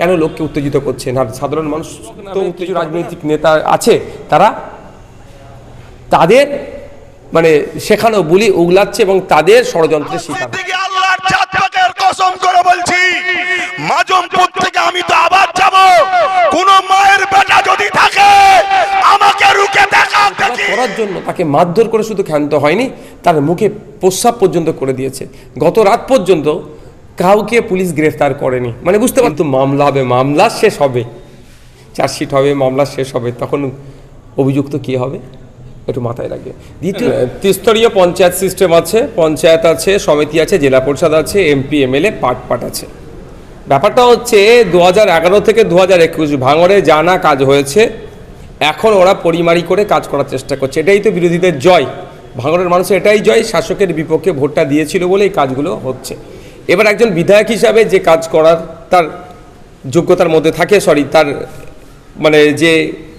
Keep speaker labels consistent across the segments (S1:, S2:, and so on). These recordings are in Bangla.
S1: কেন লোককে উত্তেজিত করছেন? আর সাধারণ মানুষ তো উত্তেজিত রাজনৈতিক নেতা আছে তারা তাদের মানে শেখানো বুলি উগলাচ্ছে এবং তাদের ষড়যন্ত্রের শিকার
S2: থেকে আল্লাহর চাঁদ পাকের কসম করে বলছি মাজমপুর থেকে আমি তো আবার যাব। কোন মায়ের বেটা যদি থাকে আমাকে রুকে দেখা।
S1: করার জন্য তাকে মারধর করে শুধু ক্ষান্ত হয়নি তার মুখে প্রস্রাব পর্যন্ত করে দিয়েছে। গত রাত পর্যন্ত কাউকে পুলিশ গ্রেফতার করেনি। মানে বুঝতে পারতো মামলা হবে মামলা শেষ হবে। চার্জশিট হবে মামলা শেষ হবে। তখন অভিযুক্ত কে হবে? একটু মাথায় রাখবে। দ্বিতীয় ত্রিস্তরীয় পঞ্চায়েত সিস্টেম আছে পঞ্চায়েত আছে সমিতি আছে জেলা পরিষদ আছে এমপি এমএলএ পাট পাট আছে। ব্যাপারটা হচ্ছে দু এগারো থেকে দু হাজার একুশ ভাঙড়ে জানা কাজ হয়েছে এখন ওরা পরিমারি করে কাজ করার চেষ্টা করছে। এটাই তো বিরোধীদের জয়। ভাঙড়ের মানুষের এটাই জয় শাসকের বিপক্ষে ভোটটা দিয়েছিল বলে এই কাজগুলো হচ্ছে। এবার একজন বিধায়ক হিসাবে যে কাজ করার, তার যোগ্যতার মধ্যে থাকে সরি তার মানে যে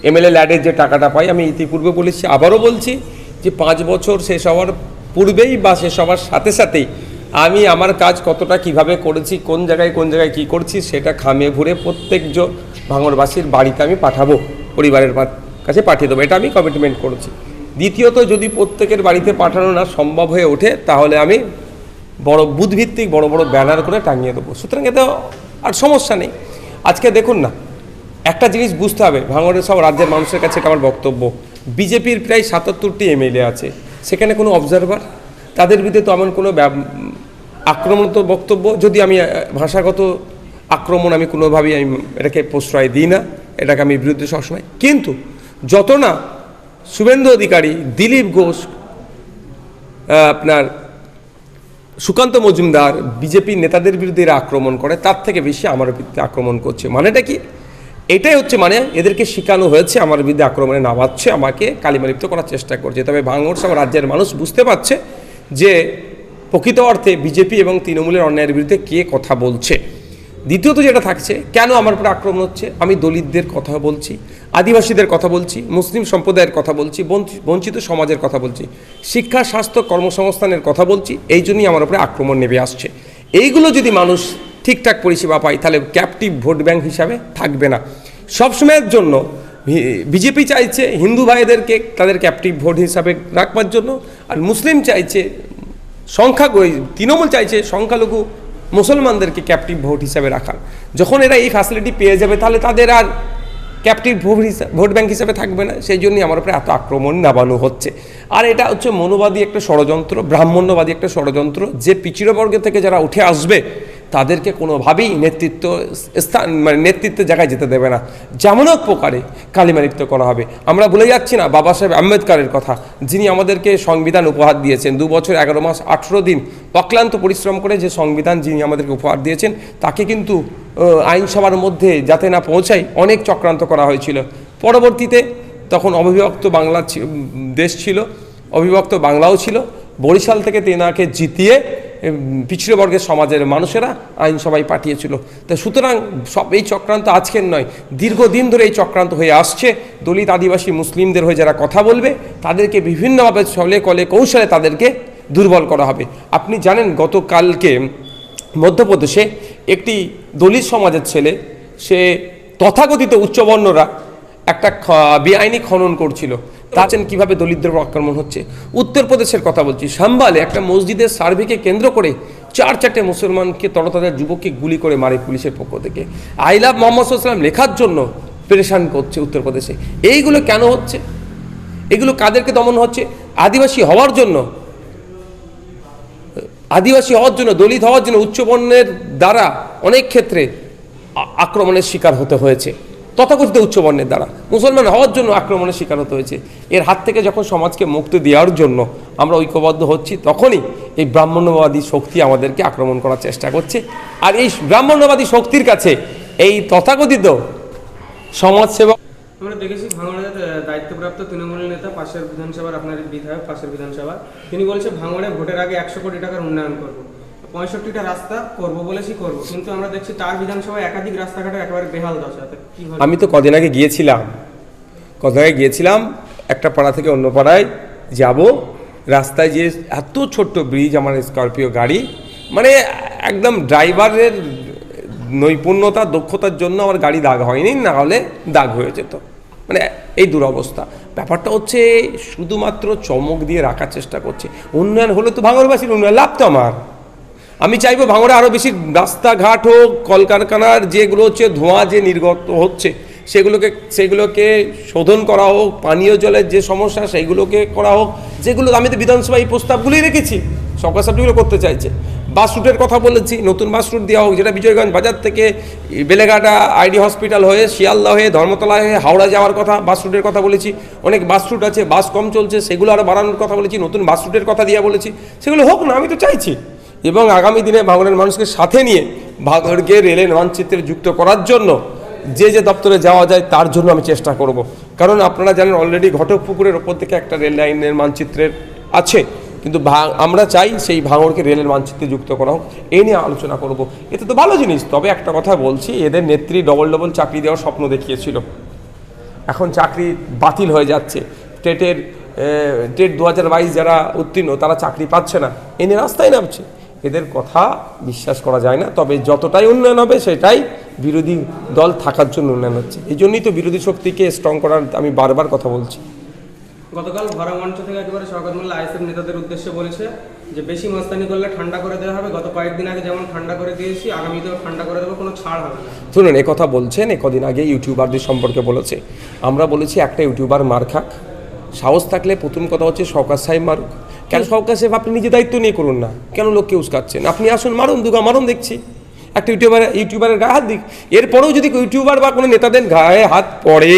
S1: এমএলএ ল্যাডের যে টাকাটা পাই, আমি ইতিপূর্বে বলেছি, আবারও বলছি যে পাঁচ বছর শেষ হওয়ার পূর্বেই বা শেষ হওয়ার সাথে সাথেই আমি আমার কাজ কতটা কীভাবে করেছি, কোন জায়গায় কোন জায়গায় কি করছি, সেটা খামে ভরে প্রত্যেকজন ভাঙরবাসীর বাড়িতে আমি পাঠাবো, পরিবারের কাছে পাঠিয়ে দেবো, এটা আমি কমিটমেন্ট করেছি। দ্বিতীয়ত, যদি প্রত্যেকের বাড়িতে পাঠানো না সম্ভব হয়ে ওঠে, তাহলে আমি বড় বুধভিত্তিক বড় বড় ব্যানার করে টাঙিয়ে দেবো। সুতরাং এতে আর সমস্যা নেই। আজকে দেখুন না, একটা জিনিস বুঝতে হবে। ভাঙড়ের সব রাজ্যের মানুষের কাছে আমার বক্তব্য। বিজেপির প্রায় সাতাত্তরটি এমএলএ আছে। সেখানে কোনো অবজারভার তাদের বিরুদ্ধে তো এমন কোনো ব্যব- আক্রমণাত্মক বক্তব্য। যদি আমি ভাষাগত আক্রমণ আমি কোনোভাবেই আমি এটাকে প্রশ্রয় দিই না। এটাকে আমি বিরুদ্ধে সবসময়। কিন্তু যত না শুভেন্দু অধিকারী, দিলীপ ঘোষ আপনার সুকান্ত মজুমদার বিজেপি নেতাদের বিরুদ্ধে এরা আক্রমণ করে, তার থেকে বেশি আমার বিরুদ্ধে আক্রমণ করছে। মানেটা কি? এটাই হচ্ছে মানে এদেরকে শেখানো হয়েছে, আমার বিরুদ্ধে আক্রমণে নামাচ্ছে, আমাকে কালিমালিপ্ত করার চেষ্টা করছে। তবে ভাঙড় সব রাজ্যের মানুষ বুঝতে পারছে যে প্রকৃত অর্থে বিজেপি এবং তৃণমূলের অন্যায়ের বিরুদ্ধে কে কথা বলছে। দ্বিতীয়ত যেটা থাকছে, কেন আমার উপরে আক্রমণ হচ্ছে? আমি দলিতদের কথা বলছি, আদিবাসীদের কথা বলছি, মুসলিম সম্প্রদায়ের কথা বলছি, বঞ্চ- বঞ্চিত সমাজের কথা বলছি, শিক্ষা, স্বাস্থ্য, কর্মসংস্থানের কথা বলছি, এই জন্যই আমার উপরে আক্রমণ নেমে আসছে। এইগুলো যদি মানুষ ঠিকঠাক পরিষেবা পায়, তাহলে ক্যাপটিভ ভোট ব্যাংক হিসাবে থাকবে না। সবসময়ের জন্য বিজেপি চাইছে হিন্দু ভাইদেরকে তাদের ক্যাপটিভ ভোট হিসাবে রাখবার জন্য, আর মুসলিম চাইছে সংখ্যা তৃণমূল চাইছে সংখ্যালঘু মুসলমানদেরকে ক্যাপটিভ ভোট হিসাবে রাখার। যখন এরা এই ফ্যাসিলিটি পেয়ে যাবে, তাহলে তাদের আর ক্যাপটিভ ভোট হিসাবে ভোট ব্যাংক হিসাবে থাকবে না। সেই জন্যই আমার উপরে এত আক্রমণ নামানো হচ্ছে। আর এটা হচ্ছে মনোবাদী একটা ষড়যন্ত্র, ব্রাহ্মণ্যবাদী একটা ষড়যন্ত্র। যে পিছিয়ে বর্গ থেকে যারা উঠে আসবে তাদেরকে কোনোভাবেই নেতৃত্ব স্থান মানে নেতৃত্বের জায়গায় যেতে দেবে না। যেমন হোক প্রকারে কালিমালিপ্ত করা হবে। আমরা ভুলে যাচ্ছি না বাবা সাহেব আম্বেদকরের কথা। যিনি আমাদেরকে সংবিধান উপহার দিয়েছেন, দু বছর এগারো মাস, আঠেরো দিন অক্লান্ত পরিশ্রম করে যে সংবিধান যিনি আমাদেরকে উপহার দিয়েছেন, তাকে কিন্তু আইনসভার মধ্যে যাতে না পৌঁছায় অনেক চক্রান্ত করা হয়েছিল। পরবর্তীতে তখন অবিভক্ত বাংলা দেশ ছিল, অবিভক্ত বাংলাও ছিল। বরিশাল থেকে তেনাকে জিতিয়ে পিছিয়ে বর্গের সমাজের মানুষেরা আইনসভায় পাঠিয়েছিল। তা সুতরাং সব এই চক্রান্ত আজকের নয়, দীর্ঘদিন ধরে এই চক্রান্ত হয়ে আসছে। দলিত আদিবাসী মুসলিমদের হয়ে যারা কথা বলবে, তাদেরকে বিভিন্নভাবে ছলে কলে কৌশলে তাদেরকে দুর্বল করা হবে। আপনি জানেন গতকালকে মধ্যপ্রদেশে একটি দলিত সমাজের ছেলে, সে তথাকথিত উচ্চবর্ণরা একটা বেআইনি খনন করছিল। তাছেন কীভাবে দলিতদের উপর আক্রমণ হচ্ছে? উত্তরপ্রদেশের কথা বলছি। সাম্বালে একটা মসজিদের সার্ভেকে কেন্দ্র করে চার চারটে মুসলমানকে তরতাজা যুবককে গুলি করে মারে পুলিশের পক্ষ থেকে। আই লাভ মোহাম্মদ সাল্লাম লেখার জন্য পেরেশান করছে উত্তরপ্রদেশে। এইগুলো কেন হচ্ছে? এগুলো কাদেরকে দমন হচ্ছে? আদিবাসী হওয়ার জন্য, আদিবাসী হওয়ার জন্য, দলিত হওয়ার জন্য উচ্চবর্ণের দ্বারা অনেক ক্ষেত্রে আক্রমণের শিকার হতে হয়েছে। তথাকথিত উচ্চবর্ণের দ্বারা। মুসলমান হওয়ার জন্য আক্রমণের শিকার হতে হয়েছে। এর হাত থেকে যখন সমাজকে মুক্তি দেওয়ার জন্য আমরা ঐক্যবদ্ধ হচ্ছি, তখনই এই ব্রাহ্মণ্যবাদী শক্তি আমাদেরকে আক্রমণ করার চেষ্টা করছে। আর এই ব্রাহ্মণ্যবাদী শক্তির কাছে এই তথাকথিত সমাজসেবা
S3: আমরা দেখেছি ভাঙড়ের দায়িত্বপ্রাপ্ত তৃণমূল নেতা, পাশের বিধানসভার আপনার বিধায়ক, পাশের বিধানসভা তিনি বলছে, ভাঙড়ে ভোটের আগে একশো কোটি টাকার উন্নয়ন করব। পঁয়ষট্টিটা রাস্তা করব বলেছি করব, কিন্তু আমরা দেখছি তার বিধানসভায় একাধিক রাস্তাঘাটের একেবারে বেহাল দশা, তো
S1: আমি তো কদিন আগে গিয়েছিলাম, কদিন আগে গিয়েছিলাম একটা পাড়া থেকে অন্য পাড়ায় যাব, রাস্তায় যে এত ছোট্ট ব্রিজ আমার স্করপিও গাড়ি মানে একদম ড্রাইভারের নৈপুণ্যতা, দক্ষতার জন্য আমার গাড়ি দাগ হয়নি, না হলে দাগ হয়ে যেত। মানে এই দুরবস্থা। ব্যাপারটা হচ্ছে শুধুমাত্র চমক দিয়ে রাখার চেষ্টা করছে। উন্নয়ন হলে তো ভাঙরবাসীর উন্নয়ন, লাভ তো আমার। আমি চাইব ভাঙড়ে আরও বেশি রাস্তাঘাট হোক, কলকারখানার যেগুলো হচ্ছে ধোঁয়া যে নির্গত হচ্ছে, সেগুলোকে সেগুলোকে শোধন করা হোক, পানীয় জলের যে সমস্যা সেইগুলোকে করা হোক, যেগুলো আমি তো বিধানসভায় এই প্রস্তাবগুলোই রেখেছি, সরকার সাহেবগুলো করতে চাইছে। বাস রুটের কথা বলেছি, নতুন বাস রুট দেওয়া হোক, যেটা বিজয়গঞ্জ বাজার থেকে বেলেঘাটা আইডি হসপিটাল হয়ে শিয়ালদা হয়ে, ধর্মতলা হয়ে, হাওড়া যাওয়ার কথা, বাস রুটের কথা বলেছি। অনেক বাস রুট আছে, বাস কম চলছে, সেগুলো আরও বাড়ানোর কথা বলেছি, নতুন বাস রুটের কথা দিয়ে বলেছি, সেগুলো হোক না, আমি তো চাইছি। এবং আগামী দিনে ভাঙড়ের মানুষকে সাথে নিয়ে ভাঙড়কে রেলের মানচিত্রে যুক্ত করার জন্য যে যে দপ্তরে যাওয়া যায় তার জন্য আমি চেষ্টা করব। কারণ আপনারা জানেন অলরেডি ঘটকপুকুরের ওপর থেকে একটা রেল লাইনের মানচিত্রের আছে। কিন্তু আমরা চাই সেই ভাঙড়কে রেলের মানচিত্রে যুক্ত করা হোক। এই নিয়ে আলোচনা করব। এতে তো ভালো জিনিস। তবে একটা কথা বলছি, এদের নেত্রী ডবল ডবল চাকরি দেওয়ার স্বপ্ন দেখিয়েছিল। এখন চাকরি বাতিল হয়ে যাচ্ছে। টেটের টেট দু হাজার বাইশ যারা উত্তীর্ণ, তারা চাকরি পাচ্ছে না। এ নিয়ে রাস্তায় নামছে। এদের কথা বিশ্বাস করা যায় না। তবে যতটাই উন্নয়ন হবে সেটাই বিরোধী দল থাকার জন্য উন্নয়ন হচ্ছে। এই জন্যই তো বিরোধী শক্তিকে স্ট্রং করার আমি বারবার কথা বলছি।
S3: গতকাল ভরা মঞ্চ থেকে একেবারে শওকত মোল্লা আইএসএফ নেতাদের উদ্দেশ্যে বলেছে যে বেশি মস্তানি করলে ঠান্ডা করে দেওয়া হবে। গত কয়েকদিন আগে যেমন ঠান্ডা করে দিয়েছি আগামীতেও ঠান্ডা করে দেবো কোনো ছাড় হবে না।
S1: শুনুন এ কথা বলছেন এ কদিন আগে ইউটিউবারদের সম্পর্কে বলেছে। আমরা বলেছি একটা ইউটিউবার মার খাক। সাহস থাকলে প্রথম কথা হচ্ছে সরকার সাহেব মারুক। কেন সরকার সাহেব আপনি নিজে দায়িত্ব নিয়ে করুন না? কেন লোককে উস্কাচ্ছেন? আপনি আসুন, মারুন, দুগা মারুন, দেখছি। একটা ইউটিউবার, ইউটিউবারের গায়ে হাত দিক। এরপরেও যদি ইউটিউবার বা কোনো নেতাদের গায়ে হাত পড়ে।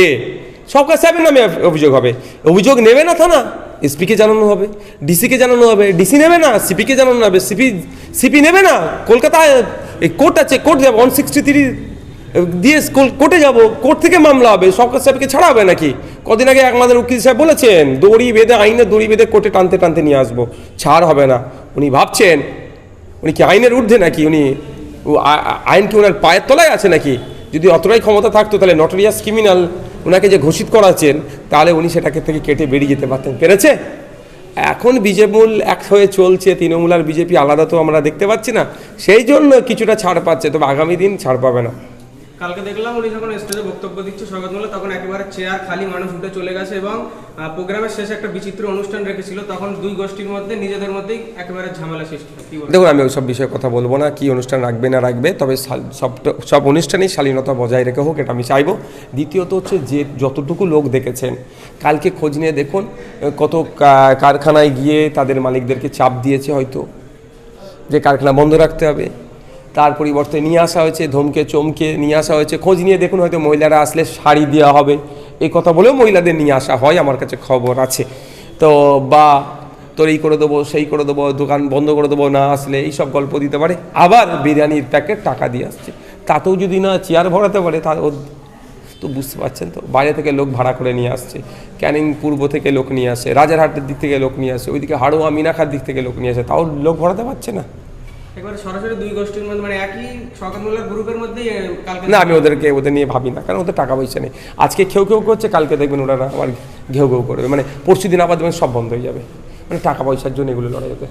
S1: সব সরকার সাহেবের নামে অভিযোগ হবে। অভিযোগ নেবে না থানা? এসপিকে জানানো হবে ডিসিকে জানানো হবে ডিসি নেবে না সিপিকে জানানো হবে সিপি সিপি নেবে না? কলকাতায়, এই কোর্ট আছে কোর্ট ওয়ান সিক্সটি থ্রি দিয়ে স্কুল কোর্টে যাব, কোর্ট থেকে মামলা হবে সরকার সাহেবকে ছাড়া হবে নাকি? কদিন আগে আমাদের উকিল সাহেব বলেছেন, দড়ি বেঁধে আইনে দড়ি বেঁধে কোর্টে টানতে টানতে নিয়ে আসব। ছাড় হবে না। উনি ভাবছেন, উনি কি আইনের ঊর্ধ্বে নাকি? উনি আইন কি ওনার পায়ের তলায় আছে নাকি? যদি অতটাই ক্ষমতা থাকতো, তাহলে নটোরিয়াস ক্রিমিনাল ওনাকে যে ঘোষিত করাচ্ছেন, তাহলে উনি সেটাকে থেকে কেটে বেরিয়ে যেতে পারতেন। পেরেছে? এখন বিজেমূল এক হয়ে চলছে, তৃণমূল আর বিজেপি আলাদা তো আমরা দেখতে পাচ্ছি না। সেই জন্য কিছুটা ছাড় পাচ্ছে, তবে আগামী দিন ছাড় পাবে না।
S3: কালকে দেখলাম উনি যখন স্টেজে বক্তব্য দিচ্ছে মোল্লা তখন একেবারে চেয়ার খালি মানুষ উঠে চলে গেছে এবং প্রোগ্রামের শেষে একটা বিচিত্র অনুষ্ঠান রেখেছিল। তখন দুই গোষ্ঠীর মধ্যে নিজেদের মধ্যেই একেবারে ঝামেলা সৃষ্টি?
S1: দেখুন, আমি ওইসব বিষয়ে কথা বলব না। কি অনুষ্ঠান রাখবে, না রাখবে, তবে সব সব অনুষ্ঠানেই শালীনতা বজায় রেখে হোক, এটা আমি চাইব। দ্বিতীয়ত হচ্ছে যে, যতটুকু লোক দেখেছেন, কালকে খোঁজ নিয়ে দেখুন কত কারখানায় গিয়ে তাদের মালিকদেরকে চাপ দিয়েছে হয়তো। যে কারখানা বন্ধ রাখতে হবে। তার পরিবর্তে নিয়ে আসা হয়েছে, ধমকে, চমকে নিয়ে আসা হয়েছে। খোঁজ নিয়ে দেখুন হয়তো মহিলারা আসলে শাড়ি দেওয়া হবে। এই কথা বলেও মহিলাদের নিয়ে আসা হয়, আমার কাছে খবর আছে। তো বা, তোর এই করে দেবো, সেই করে দেবো, দোকান বন্ধ করে দেবো, না আসলে এইসব গল্প দিতে পারে। আবার বিরিয়ানির প্যাকেট টাকা দিয়ে আসছে। তাতেও যদি না চেয়ার ভরাতে পারে, তা ও তো বুঝতে পারছেন তো। বাইরে থেকে লোক ভাড়া করে নিয়ে আসছে। ক্যানিং পূর্ব থেকে লোক নিয়ে আসে, রাজারহাটের দিক থেকে লোক নিয়ে আসে, ওইদিকে হাড়োয়া মিনাখার দিক থেকে লোক নিয়ে আসে, তাও লোক ভরাতে পারছে না।
S3: একেবারে সরাসরি দুই গোষ্ঠীর মধ্যে মানে একই মোল্লার গ্রুপের কালকে
S1: না, আমি ওদেরকে, ওদের নিয়ে ভাবি না, কারণ ওদের টাকা পয়সা নেই। আজকে খেউ খেউ করছে, কালকে দেখবেন ওরা আবার ঘেউ ঘেউ করবে। মানে পরশু দিন আবার দেখবেন সব বন্ধ হয়ে যাবে। মানে টাকা পয়সার জন্য এগুলো লড়াই হতে।